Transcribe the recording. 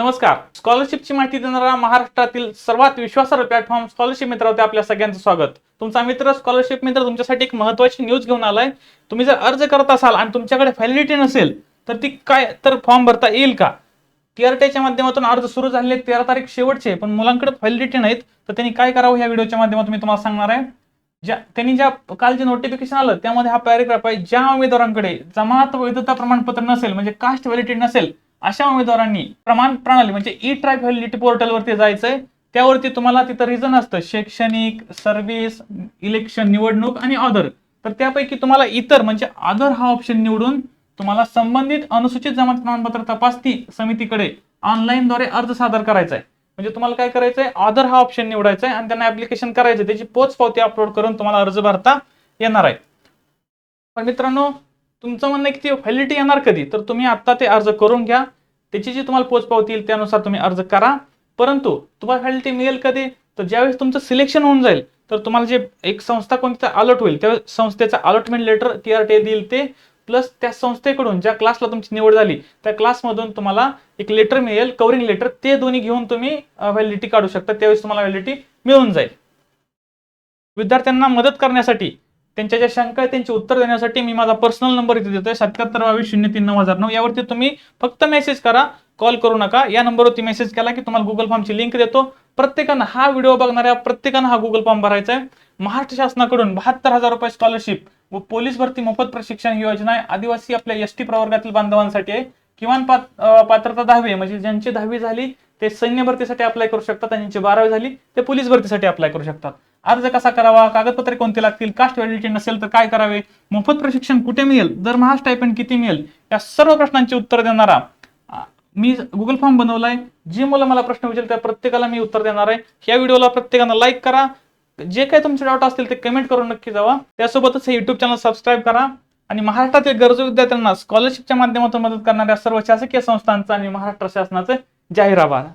नमस्कार. स्कॉलरशिपची माहिती देणारा महाराष्ट्रातील सर्वात विश्वासार्ह प्लॅटफॉर्म स्कॉलरशिप मित्रावरती आपल्या सगळ्यांचं स्वागत. तुमचा मित्र स्कॉलरशिप मित्र तुमच्यासाठी एक महत्वाची न्यूज घेऊन आलाय. तुम्ही जर अर्ज करत असाल आणि तुमच्याकडे व्हॅलिडिटी नसेल तर ती काय तर फॉर्म भरता येईल का? टीआरटीच्या माध्यमातून अर्ज सुरू झालेले तेरा तारीख शेवटचे पण मुलांकडे व्हॅलिडिटी नाहीत तर त्यांनी काय करावं या व्हिडिओच्या माध्यमातून मी तुम्हाला सांगणार आहे. ज्या त्यांनी ज्या काल जे नोटिफिकेशन आलं त्यामध्ये हा पॅरेग्राफ आहे. ज्या उमेदवारांकडे जमात वैधता प्रमाणपत्र नसेल म्हणजे कास्ट व्हॅलिडिटी नसेल अशा उमेदवारांनी प्रमाण प्रणाली म्हणजे ई ट्रॅक व्हॅलिडिटी पोर्टलवरती जायचंय. त्यावरती तुम्हाला तिथं रिझन असतं. शैक्षणिक सर्व्हिस इलेक्शन निवडणूक आणि अदर तर त्यापैकी तुम्हाला इतर म्हणजे अदर हा ऑप्शन निवडून तुम्हाला संबंधित अनुसूचित जमात प्रमाणपत्र तपासणी समितीकडे ऑनलाईनद्वारे अर्ज सादर करायचा आहे म्हणजे तुम्हाला काय करायचंय? आधार हा ऑप्शन निवडायचा आहे आणि त्यांना ऍप्लिकेशन करायचं त्याची पोच पावती अपलोड करून तुम्हाला अर्ज भरता येणार आहे. पण मित्रांनो तुमचं म्हणणं आहे की ती व्हॅलिडिटी येणार कधी? तर तुम्ही आत्ता ते अर्ज करून घ्या. त्याची जी तुम्हाला पोचपावती येईल त्यानुसार तुम्ही अर्ज करा. परंतु तुम्हाला व्हॅलिडिटी मिळेल कधी? तर ज्यावेळेस तुमचं सिलेक्शन होऊन जाईल तर तुम्हाला जे एक संस्था कोणत्या अलॉट होईल त्या संस्थेचा allotment letter T R T देईल ते. प्लस त्या संस्थेकडून ज्या क्लासला तुमची निवड झाली त्या क्लासमधून तुम्हाला एक लेटर मिळेल कवरिंग लेटर ते दोन्ही घेऊन तुम्ही व्हॅलिडिटी काढू शकता. त्यावेळेस तुम्हाला व्हॅलिडिटी मिळून जाईल. विद्यार्थ्यांना मदत करण्यासाठी त्यांच्या ज्या शंका आहेत त्यांची उत्तर देण्यासाठी मी माझा पर्सनल नंबर इथे देतोय. सत्याहत्तर बावीस शून्य तीन नऊ हजार नऊ. यावरती तुम्ही फक्त मेसेज करा कॉल करू नका. या नंबरवरती मेसेज केला की तुम्हाला गुगल फॉर्मची लिंक देतो. प्रत्येकानं हा व्हिडिओ बघणाऱ्या प्रत्येकानं हा गुगल फॉर्म भरायचा आहे. महाराष्ट्र शासनाकडून बहात्तर हजार रुपये स्कॉलरशिप व पोलीस भरती मोफत प्रशिक्षण ही योजना आहे. आदिवासी आपल्या एस टी प्रवर्गातील बांधवांसाठी आहे. किमान पात्रता दहावी आहे. म्हणजे ज्यांची दहावी झाली ते सैन्य भरतीसाठी अप्लाय करू शकतात आणि ज्यांची बारावी झाली ते पोलीस भरतीसाठी अप्लाय करू शकतात. अर्ज कसा करावा कागदपत्रे कोणती लागतील कास्ट व्हॅलिडिटी नसेल तर काय करावे मोफत प्रशिक्षण कुठे मिळेल दरमहा स्टायपेंड किती मिळेल या सर्व प्रश्नांची उत्तर देणारा मी गुगल फॉर्म बनवलाय. जी मुलं मला प्रश्न विचारतील त्या प्रत्येकाला मी उत्तर देणार आहे. या व्हिडिओला प्रत्येकानं लाईक करा. जे काही तुमचे डाऊट असतील ते कमेंट करून नक्की जावा. त्यासोबतच हे युट्यूब चॅनल सबस्क्राईब करा. आणि महाराष्ट्रातील गरजू विद्यार्थ्यांना स्कॉलरशिपच्या माध्यमातून मदत करणाऱ्या सर्व शासकीय संस्थांचा आणि महाराष्ट्र शासनाचे जाहीर आभार.